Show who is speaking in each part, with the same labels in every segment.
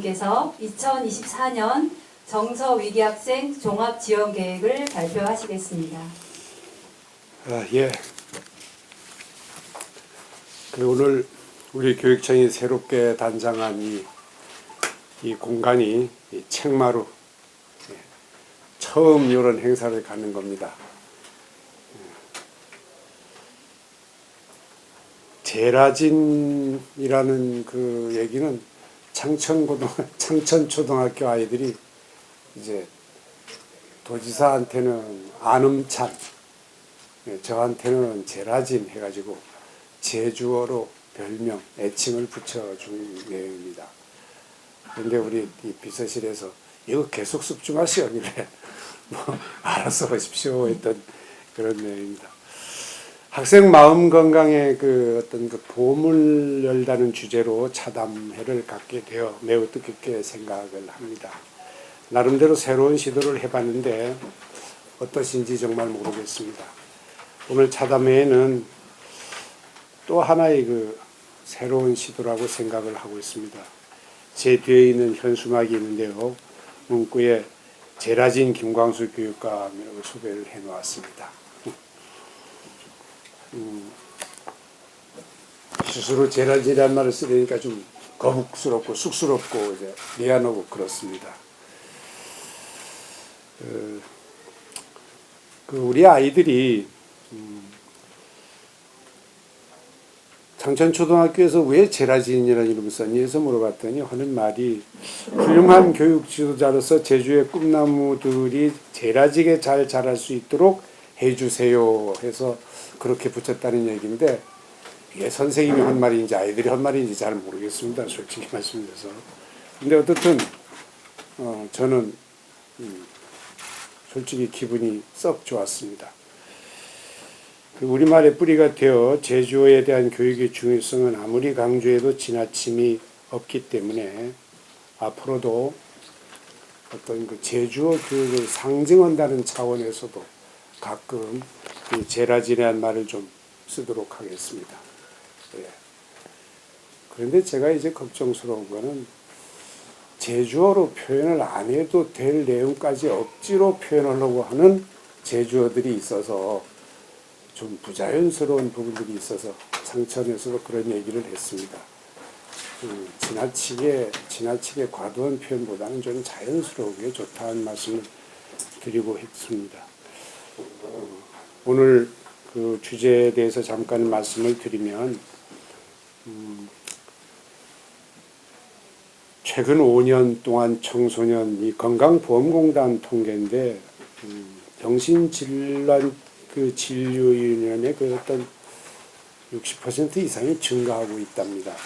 Speaker 1: 대표님께서 2024년 정서위기학생 종합지원계획을 발표하시겠습니다. 아, 예.
Speaker 2: 그 오늘 우리 교육청이 새롭게 단장한 이, 이 공간이 이 책마루 예. 처음 이런 행사를 갖는 겁니다. 예. 제라진이라는 그 얘기는 창천고등 창천초등학교 아이들이 이제 도지사한테는 안음찬, 예, 저한테는 제라진 해가지고 제주어로 별명, 애칭을 붙여준 내용입니다. 근데 우리 이 비서실에서 이거 계속 습중하시오. 이래. 뭐, 알아서 하십시오. 했던 그런 내용입니다. 학생 마음 건강에그 어떤 그 봄을 열다는 주제로 차담회를 갖게 되어 매우 뜻깊게 생각을 합니다. 나름대로 새로운 시도를 해봤는데 어떠신지 정말 모르겠습니다. 오늘 차담회에는 또 하나의 그 새로운 시도라고 생각을 하고 있습니다. 제 뒤에 있는 현수막이 있는데요. 문구에 제라진 김광수 교육감이라고 소개를 해놓았습니다. 음. 스스로 재란재란 말을 쓰려니까 좀 거북스럽고 쑥스럽고 이제 미안하고 그렇습니다. 어, 그 우리 아이들이 음, 장천초등학교에서 왜 제라진이라는 이름을 썼니? 해서 물어봤더니 하는 말이 훌륭한 교육 지도자로서 제주의 꿈나무들이 제라지게 잘 자랄 수 있도록 해주세요 해서 그렇게 붙였다는 얘기인데 이게 예, 선생님이 한 말인지 아이들이 한 말인지 잘 모르겠습니다. 솔직히 말씀드려서. 근데 어떻든 어, 저는 음, 솔직히 기분이 썩 좋았습니다. 그 우리말의 뿌리가 되어 제주어에 대한 교육의 중요성은 아무리 강조해도 지나침이 없기 때문에 앞으로도 어떤 그 제주어 교육을 상징한다는 차원에서도 가끔 그 제라지라는 말을 좀 쓰도록 하겠습니다. 예. 그런데 제가 이제 걱정스러운 거는 제주어로 표현을 안 해도 될 내용까지 억지로 표현하려고 하는 제주어들이 있어서 좀 부자연스러운 부분들이 있어서 상처내서 그런 얘기를 했습니다. 음, 지나치게 지나치게 과도한 표현보다는 좀 자연스러운 게 좋다는 말씀을 드리고 했습니다. 음, 오늘 그 주제에 대해서 잠깐 말씀을 드리면 음, 최근 5년 동안 청소년 이 건강보험공단 통계인데 음, 정신질환 그 진료인원의 그 어떤 60% 이상이 증가하고 있답니다.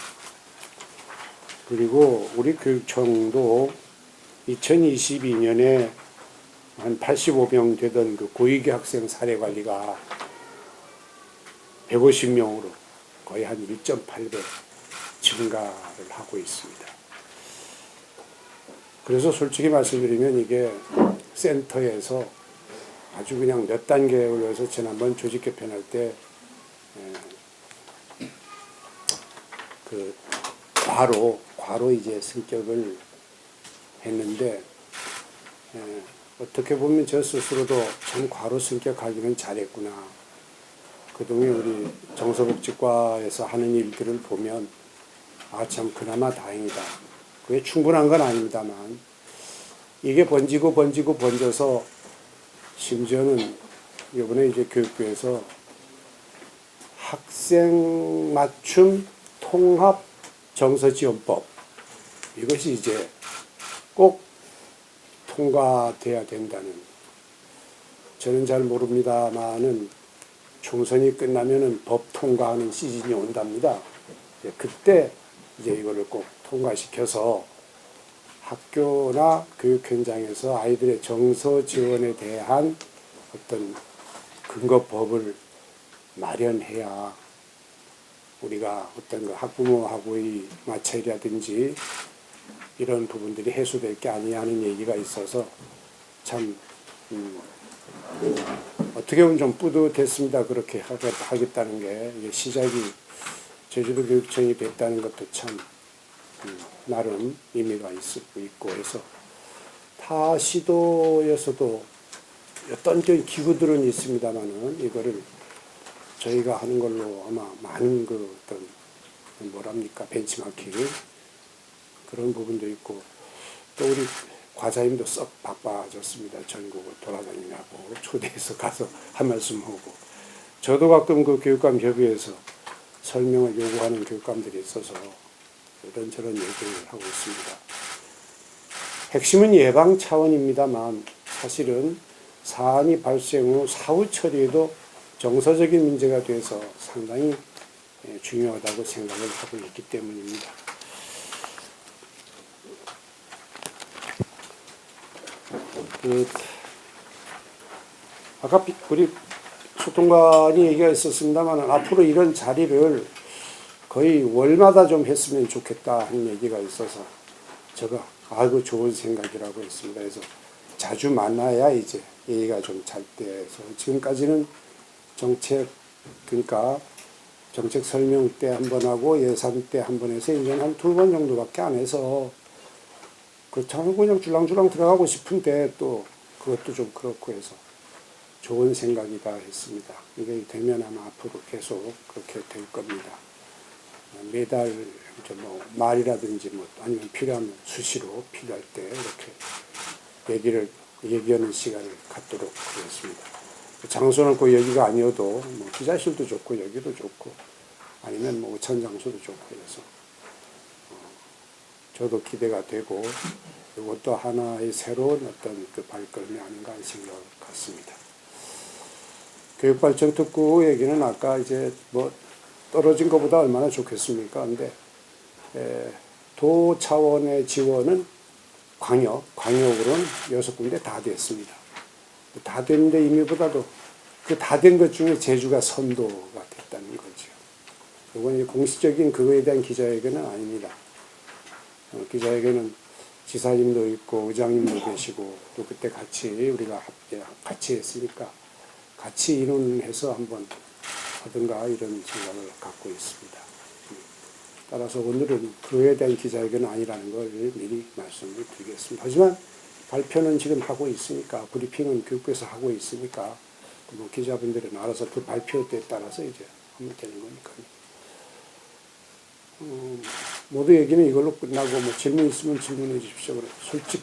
Speaker 2: 그리고 우리 교육청도 2022년에 한 85명 되던 그 고위계 학생 사례 관리가 150명으로 거의 한 1.8배 증가를 하고 있습니다. 그래서 솔직히 말씀드리면 이게 센터에서 아주 그냥 몇 단계에 올려서 지난번 조직 개편할 때그 과로 과로 이제 승격을 했는데 어떻게 보면 저 스스로도 참 과로스럽게 가기는 잘했구나. 그동안 우리 정서복지과에서 하는 일들을 보면 아 참 그나마 다행이다. 그게 충분한 건 아닙니다만 이게 번지고 번지고 번져서 심지어는 이번에 이제 교육부에서 학생 맞춤 통합 정서지원법 이것이 이제 꼭 통과돼야 된다는 저는 잘 모릅니다만은 총선이 끝나면은 법 통과하는 시즌이 온답니다. 예, 그때 이제 이거를 꼭 통과시켜서 학교나 교육 현장에서 아이들의 정서 지원에 대한 어떤 근거법을 마련해야 우리가 어떤 그 학부모하고의 마찰이라든지 이런 부분들이 해소될 게 아니냐 는 얘기가 있어서 참 음, 어떻게 보면 좀 뿌듯했습니다. 그렇게 하겠다는 게 시작이 제주도 교육청이 됐다는 것도 참 음, 나름 의미가 있고 해서 타 시도에서도 어떤 기구들은 있습니다만은 이거를 저희가 하는 걸로 아마 많은 그 어떤 뭐랍니까 벤치마킹 그런 부분도 있고 또 우리 과사님도 썩 바빠졌습니다. 전국을 돌아다니냐고 초대해서 가서 한 말씀 하고 저도 가끔 그 교육감 협의회에서 설명을 요구하는 교육감들이 있어서 이런저런 얘기를 하고 있습니다. 핵심은 예방 차원입니다만 사실은 사안이 발생 후 사후 처리에도 정서적인 문제가 돼서 상당히 예, 중요하다고 생각을 하고 있기 때문입니다. 그 아까 우리 소통관이 얘기가 있었습니다만 앞으로 이런 자리를 거의 월마다 좀 했으면 좋겠다 하는 얘기가 있어서 제가 아이고 좋은 생각이라고 했습니다. 그래서 자주 만나야 이제 얘기가 좀 잘 돼서 지금까지는 정책 그러니까 정책 설명 때 한 번 하고 예산 때 한 번 해서 이제한 두 번 정도밖에 안 해서 그렇다고 그냥 줄랑줄랑 들어가고 싶은데 또 그것도 좀 그렇고 해서 좋은 생각이다 했습니다. 이게 되면 아마 앞으로 계속 그렇게 될 겁니다. 매달 뭐 말이라든지 뭐 아니면 필요하면 수시로 필요할 때 이렇게 얘기를 얘기하는 시간을 갖도록 하겠습니다. 장소는 그 여기가 아니어도 뭐 기자실도 좋고 여기도 좋고 아니면 뭐 오찬 장소도 좋고 해서 저도 기대가 되고 이것도 하나의 새로운 어떤 그 발걸음이 아닌가 하는 생각 같습니다. 교육발전특구 얘기는 아까 이제 뭐 떨어진 것보다 얼마나 좋겠습니까? 근데 도 차원의 지원은 광역, 광역으로는 여섯 군데 다 됐습니다. 다 됐는데 이미보다도 그 다 된 것 중에 제주가 선도가 됐다는 거죠. 이건 공식적인 그거에 대한 기자회견은 아닙니다. 어, 기자회견은 지사님도 있고 의장님도 계시고 또 그때 같이 우리가 같이 했으니까 같이 인원해서 한번 하든가 이런 생각을 갖고 있습니다. 음, 따라서 오늘은 교회에 대한 기자회견 아니라는 걸 미리 말씀을 드리겠습니다. 하지만 발표는 지금 하고 있으니까 브리핑은 교육부에서 하고 있으니까 뭐 기자분들은 알아서 그 발표 때에 따라서 이제 하면 되는 거니까요. 음, 모두얘기는 이걸로 끝나고 뭐 질문 있으면 질문해 주십시오. 솔직히